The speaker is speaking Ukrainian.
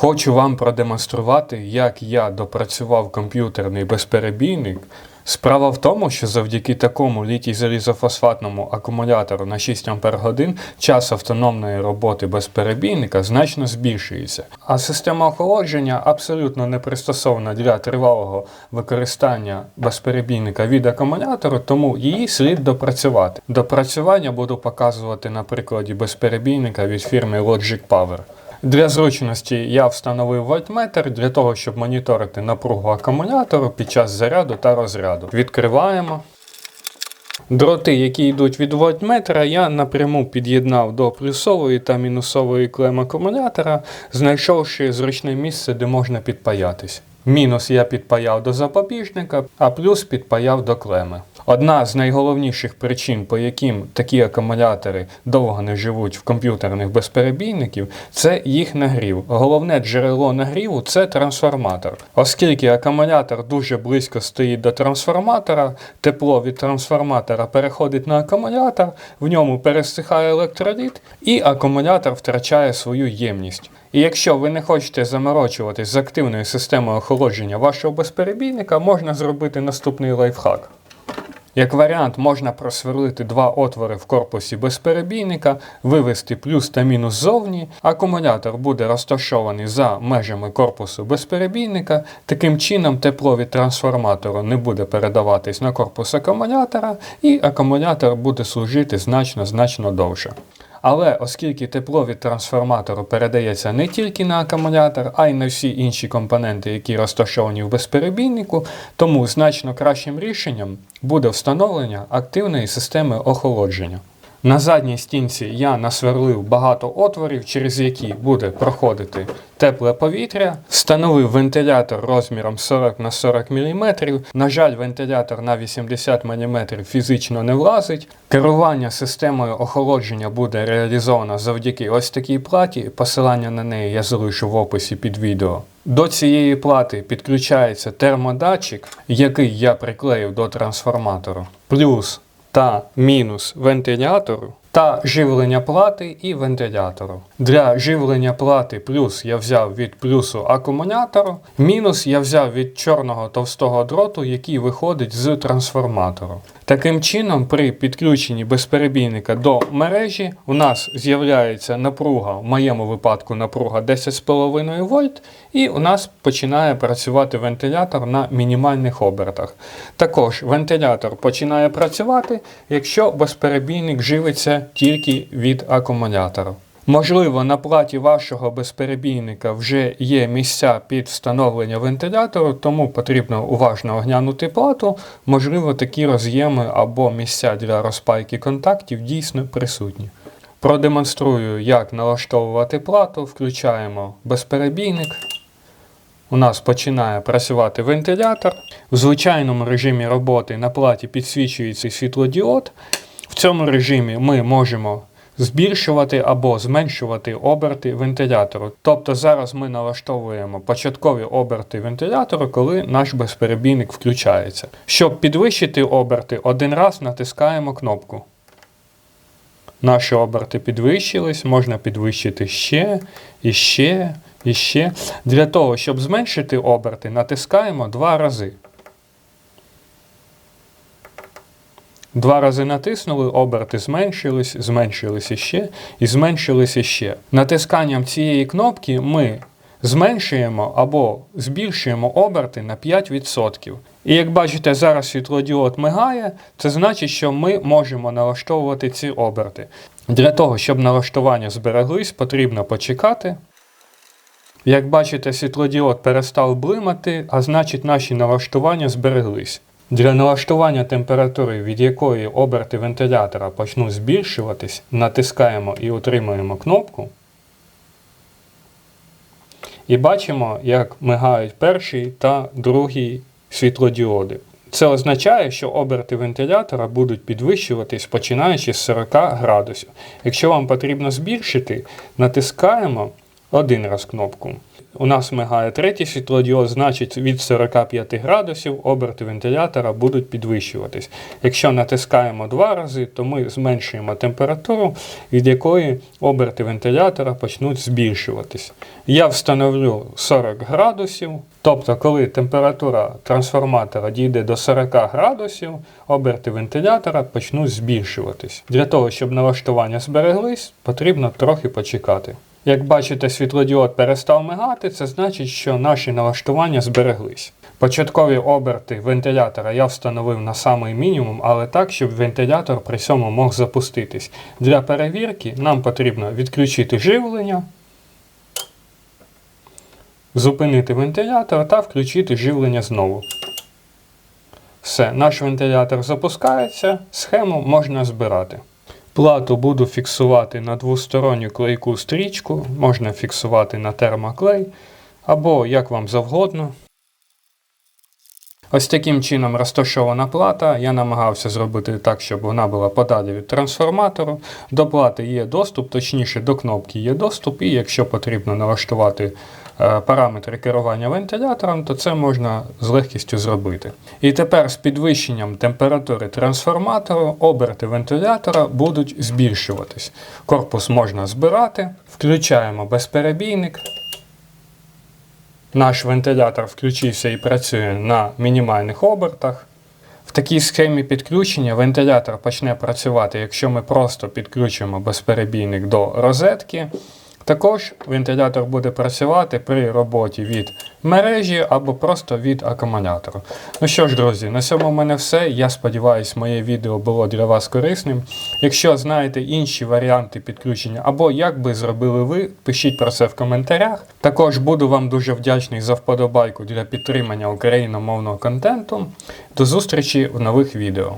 Хочу вам продемонструвати, як я допрацював комп'ютерний безперебійник. Справа в тому, що завдяки такому літій залізофосфатному акумулятору на 6 Ах час автономної роботи безперебійника значно збільшується. А система охолодження абсолютно не пристосована для тривалого використання безперебійника від акумулятору, тому її слід допрацювати. Допрацювання буду показувати на прикладі безперебійника від фірми Logic Power. Для зручності я встановив вольтметр для того, щоб моніторити напругу акумулятору під час заряду та розряду. Відкриваємо. Дроти, які йдуть від вольтметра, я напряму під'єднав до плюсової та мінусової клем акумулятора, знайшовши зручне місце, де можна підпаятись. Мінус я підпаяв до запобіжника, а плюс підпаяв до клеми. Одна з найголовніших причин, по яким такі акумулятори довго не живуть в комп'ютерних безперебійників, це їх нагрів. Головне джерело нагріву це трансформатор. Оскільки акумулятор дуже близько стоїть до трансформатора, тепло від трансформатора переходить на акумулятор, в ньому пересихає електроліт, і акумулятор втрачає свою ємність. І якщо ви не хочете заморочуватись з активною системою охолодження вашого безперебійника, можна зробити наступний лайфхак. Як варіант, можна просверлити два отвори в корпусі безперебійника, вивести плюс та мінус ззовні. Акумулятор буде розташований за межами корпусу безперебійника. Таким чином, тепло від трансформатору не буде передаватись на корпус акумулятора, і акумулятор буде служити значно-значно довше. Але оскільки тепло від трансформатору передається не тільки на акумулятор, а й на всі інші компоненти, які розташовані в безперебійнику, тому значно кращим рішенням буде встановлення активної системи охолодження. На задній стінці я насверлив багато отворів, через які буде проходити тепле повітря. Встановив вентилятор розміром 40 на 40 мм. На жаль, вентилятор на 80 мм фізично не влазить. Керування системою охолодження буде реалізовано завдяки ось такій платі. Посилання на неї я залишу в описі під відео. До цієї плати підключається термодатчик, який я приклеїв до трансформатору. Плюс та мінус вентилятору та живлення плати і вентилятору. Для живлення плати плюс я взяв від плюсу акумулятору, мінус я взяв від чорного товстого дроту, який виходить з трансформатору. Таким чином, при підключенні безперебійника до мережі у нас з'являється напруга, в моєму випадку напруга 10,5 вольт, і у нас починає працювати вентилятор на мінімальних обертах. Також вентилятор починає працювати, якщо безперебійник живиться тільки від акумулятора. Можливо, на платі вашого безперебійника вже є місця під встановлення вентилятору, тому потрібно уважно оглянути плату. Можливо, такі роз'єми або місця для розпайки контактів дійсно присутні. Продемонструю, як налаштовувати плату. Включаємо безперебійник. У нас починає працювати вентилятор. В звичайному режимі роботи на платі підсвічується світлодіод. В цьому режимі ми можемо збільшувати або зменшувати оберти вентилятору. Тобто зараз ми налаштовуємо початкові оберти вентилятору, коли наш безперебійник включається. Щоб підвищити оберти, один раз натискаємо кнопку. Наші оберти підвищились, можна підвищити ще, і ще, і ще. Для того, щоб зменшити оберти, натискаємо два рази. Два рази натиснули, оберти зменшились, зменшились іще і зменшились іще. Натисканням цієї кнопки ми зменшуємо або збільшуємо оберти на 5%. І як бачите, зараз світлодіод мигає, це значить, що ми можемо налаштовувати ці оберти. Для того, щоб налаштування збереглись, потрібно почекати. Як бачите, світлодіод перестав блимати, а значить наші налаштування збереглись. Для налаштування температури, від якої оберти вентилятора почнуть збільшуватись, натискаємо і утримуємо кнопку. І бачимо, як мигають перший та другий світлодіоди. Це означає, що оберти вентилятора будуть підвищуватись починаючи з 40 градусів. Якщо вам потрібно збільшити, натискаємо, один раз кнопку. У нас мигає третій світлодіод, значить від 45 градусів оберти вентилятора будуть підвищуватись. Якщо натискаємо два рази, то ми зменшуємо температуру, від якої оберти вентилятора почнуть збільшуватись. Я встановлю 40 градусів, тобто, коли температура трансформатора дійде до 40 градусів, оберти вентилятора почнуть збільшуватись. Для того, щоб налаштування збереглись, потрібно трохи почекати. Як бачите, світлодіод перестав мигати, це значить, що наші налаштування збереглись. Початкові оберти вентилятора я встановив на самий мінімум, але так, щоб вентилятор при цьому мог запуститись. Для перевірки нам потрібно відключити живлення, зупинити вентилятор та включити живлення знову. Все, наш вентилятор запускається, схему можна збирати. Плату буду фіксувати на двосторонню клейку стрічку, можна фіксувати на термоклей або як вам завгодно. Ось таким чином розташована плата. Я намагався зробити так, щоб вона була подалі від трансформатору. До плати є доступ, точніше до кнопки є доступ, і якщо потрібно налаштувати параметри керування вентилятором, то це можна з легкістю зробити. І тепер з підвищенням температури трансформатору оберти вентилятора будуть збільшуватись. Корпус можна збирати, включаємо безперебійник. Наш вентилятор включився і працює на мінімальних обертах. В такій схемі підключення вентилятор почне працювати, якщо ми просто підключимо безперебійник до розетки. Також вентилятор буде працювати при роботі від мережі або просто від акумулятору. Ну що ж, друзі, на цьому в мене все. Я сподіваюся, моє відео було для вас корисним. Якщо знаєте інші варіанти підключення або як би зробили ви, пишіть про це в коментарях. Також буду вам дуже вдячний за вподобайку для підтримання україномовного контенту. До зустрічі в нових відео.